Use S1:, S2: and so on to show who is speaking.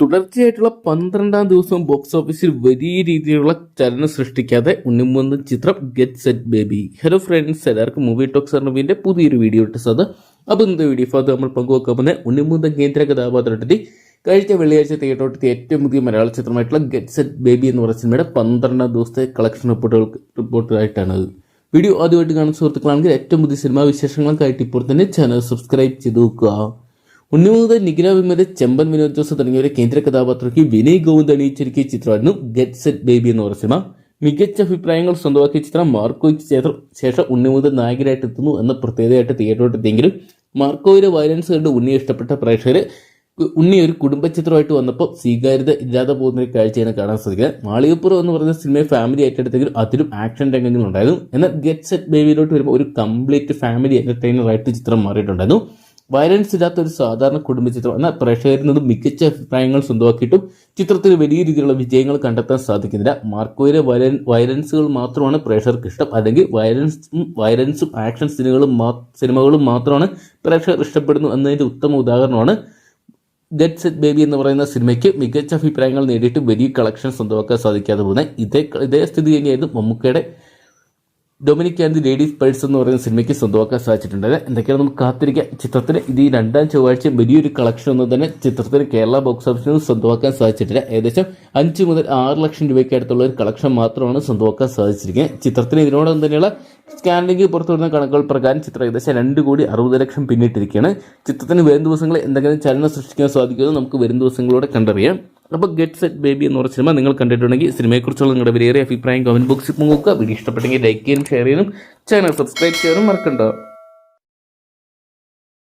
S1: തുടർച്ചയായിട്ടുള്ള പന്ത്രണ്ടാം ദിവസം ബോക്സ് ഓഫീസിൽ വലിയ രീതിയിലുള്ള ചലനം സൃഷ്ടിക്കാതെ ഉണ്ണിമുന്ന ചിത്രം get set baby hello friends എല്ലാവർക്കും മൂവി ടോക്സ് റിവ്യൂവിന്റെ പുതിയൊരു വീഡിയോ ഇട്ടത് അപ്പോൾ ഇന്നത്തെ വീഡിയോ അത് നമ്മൾ പങ്കുവെക്കാൻ പോകുന്ന ഉണ്ണിമുന്ന കേന്ദ്ര കഥാപാത്രത്തിൽ കഴിഞ്ഞ വെള്ളിയാഴ്ച തിയേറ്ററോട്ടത്തി ഏറ്റവും പുതിയ മലയാള ചിത്രമായിട്ടുള്ള ഗെറ്റ് സെറ്റ് ബേബി എന്ന് പറഞ്ഞ സിനിമയുടെ പന്ത്രണ്ടാം ദിവസത്തെ കളക്ഷൻ റിപ്പോർട്ടുകൾ റിപ്പോർട്ടായിട്ടാണ് വീഡിയോ ആദ്യമായിട്ട് കാണുന്ന സുഹൃത്തുക്കളാണെങ്കിൽ ഏറ്റവും പുതിയ സിനിമാ വിശേഷങ്ങൾക്കായിട്ട് ഇപ്പോൾ തന്നെ ചാനൽ സബ്സ്ക്രൈബ് ചെയ്ത് നോക്കുക. ഉണ്ണിമുതൽ നിഖില വിമല ചെമ്പൻ വിനോദ് ജോസ് തുടങ്ങിയവരെ കേന്ദ്ര കഥാപാത്രയ്ക്ക് വിനയ് ഗോവിന്ദ് അണിയിച്ചൊരുക്കിയ ചിത്രമായിരുന്നു ഗെറ്റ് സെറ്റ് ബേബി എന്ന് പറഞ്ഞ സിനിമ. മികച്ച അഭിപ്രായങ്ങൾ സ്വന്തമാക്കിയ ചിത്രം മാർക്കോയ്ക്ക് ശേഷം ശേഷം ഉണ്ണിമുതൽ നായകനായിട്ട് എത്തുന്നു എന്ന പ്രത്യേകതയായിട്ട് തിയേറ്ററോട്ടെത്തിയെങ്കിലും മാർക്കോയുടെ വയലൻസ് കണ്ട് ഉണ്ണിയെ ഇഷ്ടപ്പെട്ട പ്രേക്ഷകർ ഉണ്ണി ഒരു കുടുംബ ചിത്രമായിട്ട് വന്നപ്പോൾ സ്വീകാര്യത ഇല്ലാതെ പോകുന്ന ഒരു കാഴ്ചയാണ് കാണാൻ സാധിക്കുന്നത് മാളികപ്പുറം എന്ന് പറയുന്ന സിനിമയെ ഫാമിലി ഏറ്റെടുത്തെങ്കിലും അതിലും ആക്ഷൻ രംഗങ്ങളുണ്ടായിരുന്നു എന്നാൽ ഗെറ്റ് സെറ്റ് ബേബിയിലോട്ട് വരുമ്പോൾ ഒരു കംപ്ലീറ്റ് ഫാമിലി എന്റർടൈനർ ആയിട്ട് ചിത്രം മാറിയിട്ടുണ്ടായിരുന്നു. വയലൻസ് ഇല്ലാത്ത ഒരു സാധാരണ കുടുംബ ചിത്രം എന്നാൽ പ്രേക്ഷകരിൽ നിന്നും മികച്ച അഭിപ്രായങ്ങൾ സ്വന്തമാക്കിയിട്ടും ചിത്രത്തിന് വലിയ രീതിയിലുള്ള വിജയങ്ങൾ കണ്ടെത്താൻ സാധിക്കുന്നില്ല. മാർക്കോയിലെ വയലൻ വയലൻസുകൾ മാത്രമാണ് പ്രേക്ഷകർക്ക് ഇഷ്ടം. അല്ലെങ്കിൽ വയലൻസും വയലൻസും ആക്ഷൻ സിനിമകളും സിനിമകളും മാത്രമാണ് പ്രേക്ഷകർ ഇഷ്ടപ്പെടുന്നു എന്നതിന്റെ ഉത്തമ ഉദാഹരണമാണ് ഗെറ്റ് സെറ്റ് ബേബി എന്ന് പറയുന്ന സിനിമയ്ക്ക് മികച്ച അഭിപ്രായങ്ങൾ നേടിയിട്ട് വലിയ കളക്ഷൻ സ്വന്തമാക്കാൻ സാധിക്കാതെ പോകുന്നത്. ഇതേ ഇതേ സ്ഥിതി തന്നെയായിരുന്നു മമ്മൂക്കയുടെ Dominic and the ladies purse എന്ന് പറയുന്ന സിനിമയ്ക്ക് സ്വന്തമാക്കാൻ സാധിച്ചിട്ടുണ്ട്. എന്തൊക്കെയാണ് നമുക്ക് കാത്തിരിക്കാം. ചിത്രത്തിന് ഇത് ഈ രണ്ടാം ചൊവ്വാഴ്ച വലിയൊരു കളക്ഷൻ ഒന്നും തന്നെ ചിത്രത്തിന് കേരള ബോക്സ് ഓഫീസിൽ സ്വന്തമാക്കാൻ സാധിച്ചിട്ടില്ല. ഏകദേശം അഞ്ച് മുതൽ ആറ് ലക്ഷം രൂപയ്ക്ക് അടുത്തുള്ള ഒരു കളക്ഷൻ മാത്രമാണ് സ്വന്തമാക്കാൻ സാധിച്ചിരിക്കുന്നത്. ചിത്രത്തിന് ഇതിനോടൊപ്പം തന്നെയുള്ള സ്കാനിംഗ് പുറത്തുവരുന്ന കണക്കുകൾ പ്രകാരം ചിത്രം ഏകദേശം രണ്ട് കോടി അറുപത് ലക്ഷം പിന്നിട്ടിരിക്കുകയാണ്. ചിത്രത്തിന് വരും ദിവസങ്ങളിൽ എന്തെങ്കിലും ചലനം സൃഷ്ടിക്കാൻ സാധിക്കുമെന്ന് നമുക്ക് വരും ദിവസങ്ങളിലൂടെ കണ്ടറിയാം. അപ്പോൾ ഗെറ്റ് സെറ്റ് ബേബി എന്ന് പറഞ്ഞ സിനിമ നിങ്ങൾ കണ്ടിട്ടുണ്ടെങ്കിൽ സിനിമയെക്കുറിച്ചുള്ള നിങ്ങളുടെ വിലയേറിയ അഭിപ്രായം കമന്റ് ബോക്സിൽ നോക്കുക. വീഡിയോ ഇഷ്ടപ്പെട്ടെങ്കിൽ ലൈക്ക് ചെയ്യാനും ഷെയർ ചെയ്യാനും ചാനൽ സബ്സ്ക്രൈബ് ചെയ്യാനും മറക്കണ്ട.